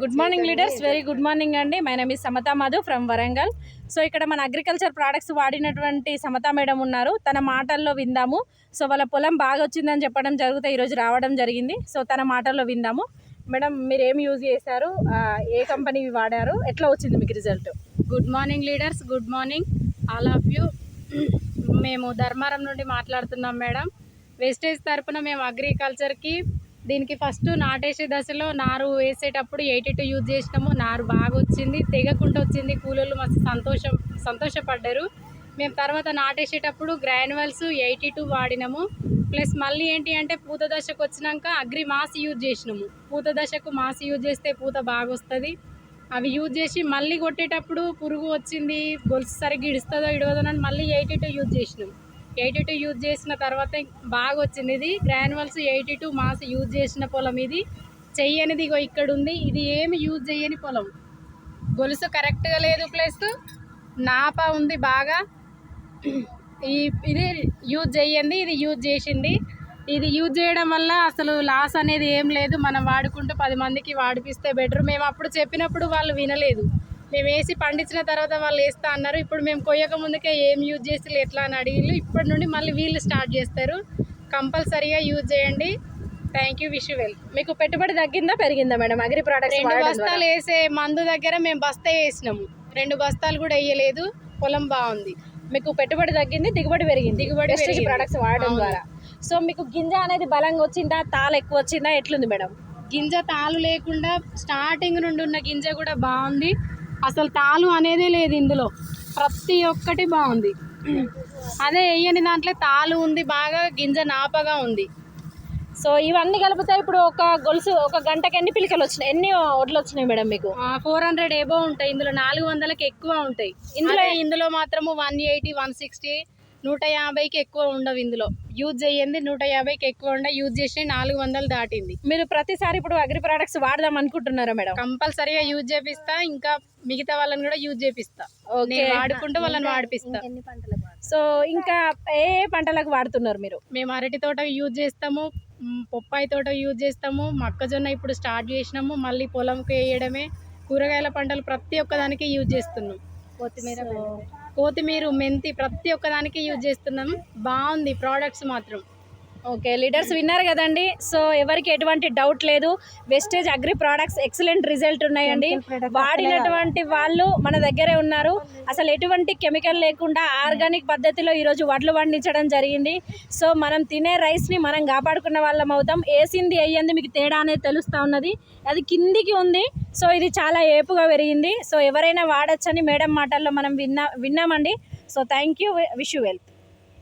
Good morning leaders very good morning అండి. My name is Samata Madhu from Warangal so ఇక్కడ మన agriculture products వాడినటువంటి సమతా madam ఉన్నారు. తన మాటల్లో విందాము. సో వాళ్ళ పొలం బాగా వచ్చిందని చెప్పడం జరిగితే ఈరోజు రావడం జరిగింది. సో తన మాటల్లో విందాము. మేడం మీరు ఏం యూజ్ చేశారు? ఏ కంపెనీ వాడారు? ఎట్లా వచ్చింది మీకు result good morning leaders good morning all of you మేము ధర్మారం నుండి మాట్లాడుతున్నాం మేడం వేస్టేజ్ తరపున మేము అగ్రికల్చర్కి దీనికి ఫస్ట్ నాటేసే దశలో నారు వేసేటప్పుడు ఎయిటీ టూ యూజ్ చేసినాము. నారు బాగా వచ్చింది తెగకుండా వచ్చింది. కూలోళ్ళు మస్తు సంతోషం సంతోషపడ్డారు. మేము తర్వాత నాటేసేటప్పుడు గ్రాన్యువల్స్ ఎయిటీ టూ వాడినాము. ప్లస్ మళ్ళీ ఏంటి అంటే పూత దశకు వచ్చినాక అగ్రి మాస్ యూజ్ చేసినాము. పూత దశకు మాస్ యూజ్ చేస్తే పూత బాగా వస్తుంది అవి యూజ్ చేసి మళ్ళీ కొట్టేటప్పుడు పురుగు వచ్చింది గొలుసు సరిగ్గా ఇడుస్తుందో ఇడవదో మళ్ళీ ఎయిటీ టూ యూజ్ చేసినాం. ఎయిటీ టూ యూజ్ చేసిన తర్వాత బాగా వచ్చింది ఇది. Granules eighty two mass use చేసిన పొలం ఇది. చెయ్యనిది ఇగో ఇక్కడ ఉంది ఇది ఏమి యూజ్ చేయని పొలం. గొలుసు కరెక్ట్గా లేదు ప్లస్ నాప ఉంది బాగా. ఈ ఇది యూజ్ చేయండి ఇది యూజ్ చేసింది ఇది యూజ్ చేయడం వల్ల అసలు లాస్ అనేది ఏం లేదు. మనం వాడుకుంటూ పది మందికి వాడిపిస్తే బెటర్. మేము అప్పుడు చెప్పినప్పుడు వాళ్ళు వినలేదు. మేము వేసి పండించిన తర్వాత వాళ్ళు వేస్తా అన్నారు. ఇప్పుడు మేము కొయ్యక ముందుకే ఏం యూజ్ చేసి ఎట్లా అని అడిగిళ్ళు ఇప్పటి నుండి మళ్ళీ వీళ్ళు స్టార్ట్ చేస్తారు. కంపల్సరీగా యూజ్ చేయండి. థ్యాంక్ యూ విష్ వెల్ మీకు పెట్టుబడి తగ్గిందా పెరిగిందా మేడం? అగ్రి ప్రోడక్ట్స్ రెండు బస్తాలు వేసే మందు దగ్గర మేము బస్తా వేసినాము. రెండు బస్తాలు కూడా వేయలేదు. పొలం బాగుంది. మీకు పెట్టుబడి తగ్గింది దిగుబడి పెరిగింది. దిగుబడి. ప్రొడక్ట్స్ వాడడం. ద్వారా. సో మీకు గింజ అనేది బలంగా వచ్చిందా తాళ ఎక్కువ వచ్చిందా ఎట్లుంది మేడం? గింజ తాలు లేకుండా స్టార్టింగ్ నుండి ఉన్న గింజ కూడా బాగుంది. అసలు తాలు అనేదే లేదు ఇందులో. ప్రతి ఒక్కటి బాగుంది. అదే వేయని దాంట్లో తాలు ఉంది బాగా గింజ నాపగా ఉంది. సో ఇవన్నీ కలిపితే ఇప్పుడు ఒక గొలుసు ఒక గంటకి ఎన్ని పిలికలు వచ్చినాయి? ఎన్ని ఒడ్లు వచ్చినాయి మేడం మీకు? ఫోర్ హండ్రెడ్ ఏబో ఉంటాయి. ఇందులో నాలుగు వందలకి ఎక్కువ ఉంటాయి. ఇందులో ఇందులో మాత్రము వన్ ఎయిటీ వన్ సిక్స్టీ నూట యాభైకి ఎక్కువ ఉండవు ఇందులో. యూజ్ చేయండి నూట యాభైకి ఎక్కువ ఉండ యూజ్ చేసి నాలుగు వందలు దాటింది. మీరు ప్రతిసారి ఇప్పుడు అగ్రి ప్రోడక్ట్స్ వాడదాం అనుకుంటున్నారా మేడం? కంపల్సరీగా యూజ్ చేపిస్తా ఇంకా మిగతా వాళ్ళని కూడా యూజ్ చేపిస్తా. ఓకే. నేను వాడుకుంటూ వాళ్ళని వాడిపిస్తా. సో ఇంకా ఏ ఏ పంటలకు వాడుతున్నారు మీరు? మేము అరటి తోట యూజ్ చేస్తాము పొప్పాయి తోట యూజ్ చేస్తాము మొక్కజొన్న ఇప్పుడు స్టార్ట్ చేసినాము మళ్ళీ పొలంకి వేయడమే కూరగాయల పంటలు ప్రతి ఒక్కదానికి యూజ్ చేస్తున్నాం. కొత్తిమీర కొత్తిమీర మెంతి ప్రతి ఒక్కదానికి యూజ్ చేస్తున్నాం బాగుంది ప్రోడక్ట్స్ మాత్రం. ఓకే లీడర్స్ విన్నారు కదండి. సో ఎవరికి ఎటువంటి డౌట్ లేదు. Wastage agri products excellent result ఉన్నాయండి. వాడినటువంటి వాళ్ళు మన దగ్గరే ఉన్నారు. అసలు ఎటువంటి కెమికల్ లేకుండా ఆర్గానిక్ పద్ధతిలో ఈరోజు వడ్లు పండించడం జరిగింది. సో మనం తినే రైస్ని మనం కాపాడుకున్న వాళ్ళం అవుతాం. వేసింది అయ్యింది మీకు తేడా అనేది తెలుస్తూ ఉన్నది. అది కిందికి ఉంది. సో ఇది చాలా ఏపుగా పెరిగింది. సో ఎవరైనా వాడచ్చని మేడం మాటల్లో మనం విన్నా విన్నామండి. So thank you. Wish you wealth.